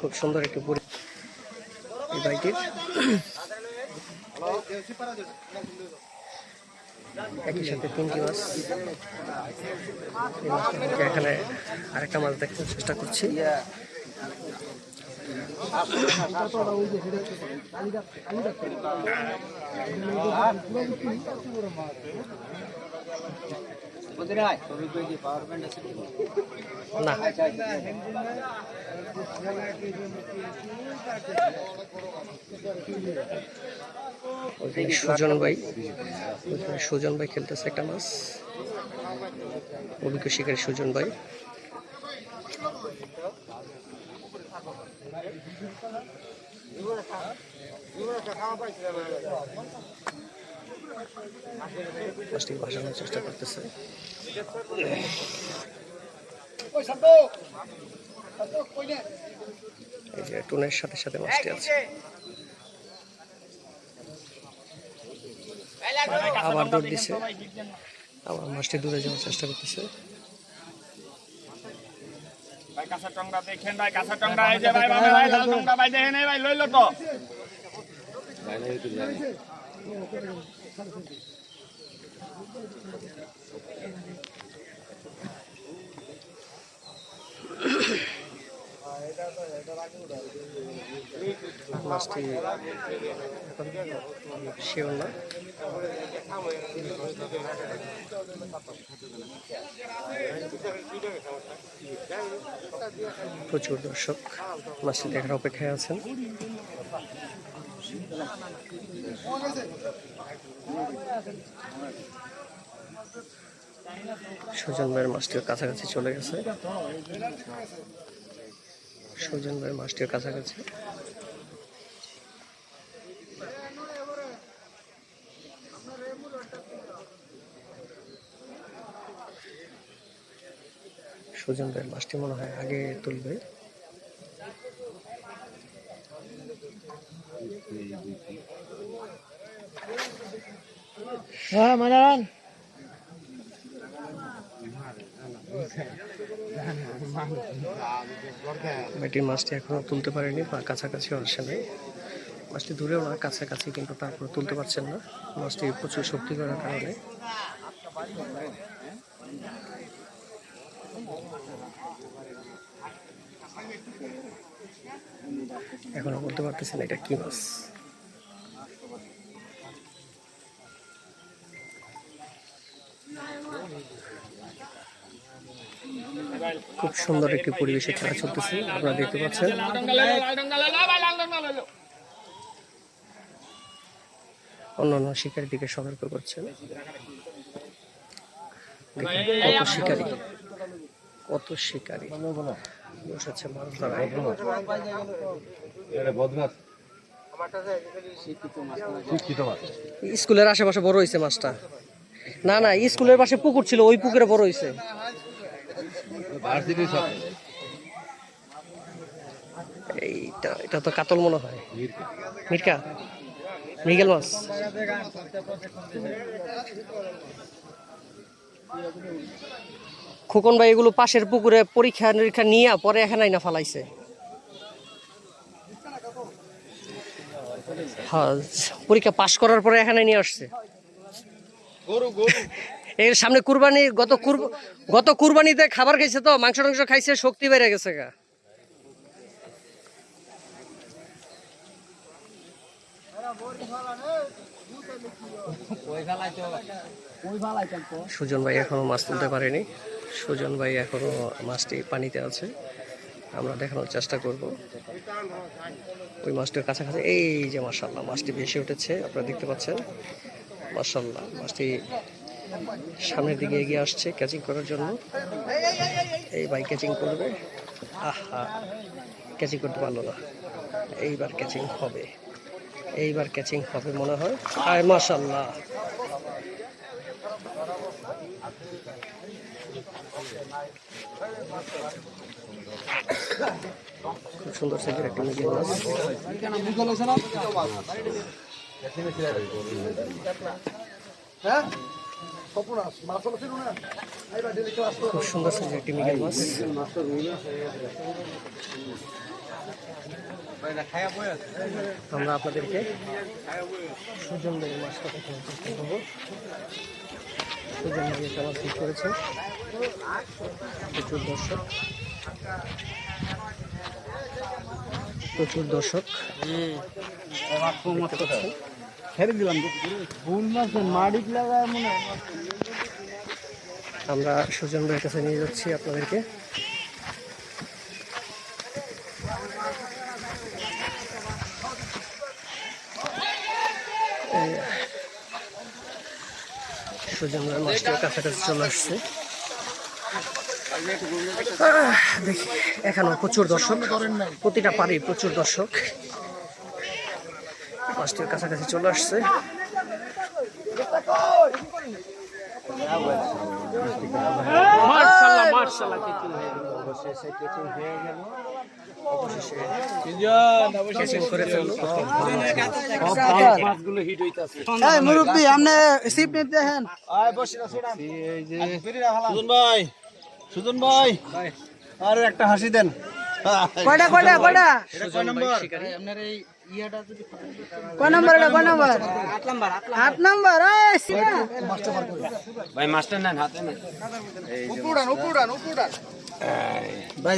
খুব সুন্দর একটি পরি এই বাইকটির একই সাথে তিনটি মাছ। এখানে আরেকটা মাছ দেখার চেষ্টা করছি। সুজন ভাই সুজন ভাই খেলতেছে একটা মাছ অভিজ্ঞ শিকারী সুজন ভাই। মাছটিকে ভাসানোর চেষ্টা করতেছে। এই যে টুনের সাথে সাথে মাছটি আছে। আবার দৌড় দিছে। আবার মাছটি দূরে যাওয়ার চেষ্টা করতেছে। ভাই কাঁচা টংরা দেখেন ভাই কাঁচা টংরা এই যে ভাই ভাই ভাই লাল টংরা ভাই দেখেন এই ভাই লইলো তো। মাছটি প্রচুর দর্শক মাছটি দেখার অপেক্ষায় আছেন। সুজন ভাইয়ের মাছটিও কাছাকাছি চলে গেছে। সুজন ভাইয়ের মাছটিও কাছাকাছি। সুজন ভাইয়ের মাছটি মনে হয় আগে তুলবে। হ্যাঁ মানান। বেটির মাছটি এখনও তুলতে পারেনি, বা কাছাকাছিও আসে নাই। মাছটি দূরেও না, কাছাকাছি, কিন্তু তারপর তুলতে পারছেন না। মাছটি প্রচুর শক্তি করার কারণে। এখনও বলতে পারতেছেন এটা কি মাছ। খুব সুন্দর একটি পরিবেশে খেলা চলতেছে, আপনারা দেখতে পাচ্ছেন। অন্যান্য শিকারীর দিকে সতর্ক করছেন। কত শিকারী কত শিকারী। বসেছে ধরায় স্কুলের আশেপাশে বড় হয়েছে মাছটা। না না স্কুলের পাশে পুকুর ছিল ওই পুকুরে বড় হয়েছে এইটা এটা তো কাতল মনে হয়। মির্কা? মৃগেল মাছ। খোকন ভাই এগুলো পাশের পুকুরে পরীক্ষা নিরীক্ষা নিয়ে পরে এখানে না ফালাইছে। হ্যাঁ পরীক্ষা পাশ করার পরে এখানে নিয়ে আসছে। এর সামনে কুরবানি গত কুর গত কুরবানিতে খাবার খাইছে তো মাংস টাংস খাইছে শক্তি বেড়ে গেছে গা। সুজন ভাই এখনও মাছ তুলতে পারেনি। সুজন ভাই এখনও মাছটি পানিতে আছে। আমরা দেখানোর চেষ্টা করব। ওই মাছটির কাছাকাছি, এই যে মার্শাল্লাহ মাছটি ভেসে উঠেছে, আপনারা দেখতে পাচ্ছেন। মার্শাল্লাহ মাছটি সামনের দিকে এগিয়ে আসছে ক্যাচিং করার জন্য। এই ভাই ক্যাচিং করবে। আহা ক্যাচিং করতে পারল না। এইবার ক্যাচিং হবে। এইবার ক্যাচিং হবে মনে হয়। আয় মার্শাল্লাহ খুব সুন্দর সাইজের একটা মিডিয়াম মাছ খুব সুন্দর সাইজের একটি মিগেল মাছ আমরা আপনাদেরকে সুজন ভাইয়ের মাছটা দেখানোর চেষ্টা করব। সুজন একটা মাছ ঠিক করেছে প্রচুর দর্শক। প্রচুর দর্শক। আমরা সুজন ভাইয়ের কাছে নিয়ে যাচ্ছি আপনাদেরকে। এই সুজন মাছটার কাছাকাছি চলে আসছে। দেখি এখনও প্রচুর দর্শক। প্রতিটা পারি প্রচুর দর্শক। মাছটির কাছাকাছি চলে আসছে। মার্শাল্লাহ মার্শাল্লাহ কেটিং হয়ে গেল। মুরব্বি আপনি সিপ নিতে দেখেন সুজন ভাই সুজন ভাই আরে একটা হাসি দেন কয়টা কয়টা কয়টা সুজন ভাই শিকারী কয় নম্বর এটা কয় নম্বর আট নম্বর এই সিনা ভাই